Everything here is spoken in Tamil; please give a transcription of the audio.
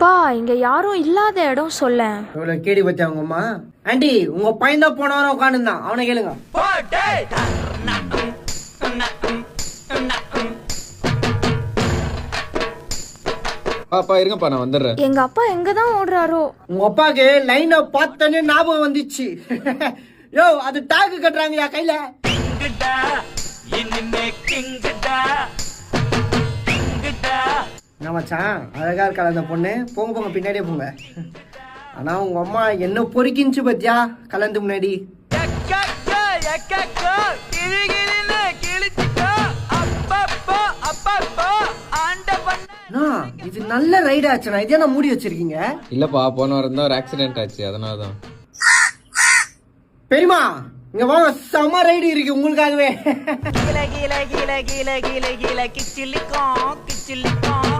பா இங்க யாரும் இல்லாத இடம் சொல்ல. இவ்வளவு கேடி பத்தி அவங்க அம்மா. ஆண்டி உங்க பையன் தான் போன வாரம் உட்காந்துருந்தான் அவனை கேளுங்க. பாப்பா இருங்கப்பா நான் வந்துடுறேன். எங்க அப்பா எங்க தான் ஓடுறாரோ? உங்க அப்பாக்கு லைனை பார்த்தனே ஞாபகம் வந்துச்சு. யோ அது டாக்கு கட்டுறாங்கயா கையில? மச்சான். அழகா இருக்கா அந்த பொண்ணு? போங்க போங்க பின்னாடியே போங்க. ஆனா உங்க அம்மா என்ன பொறுக்கிச்சு பத்தியா? கலந்து முன்னாடி. இது நல்ல ரைடு ஆச்சுண்ணா இதே நான் மூடி வச்சிருக்கீங்க? இல்லப்பா போன வாரம் தான் ஒரு ஆக்சிடென்ட் ஆச்சு. அதனால தான் பெரியமா இங்க வாங்க. செம்ம ரைடு இருக்கு உங்களுக்காகவே. கீழ கீழ கீழ கீழ கீழ கீழ கிச்சிலிக்கும் கிச்சிலிக்கும்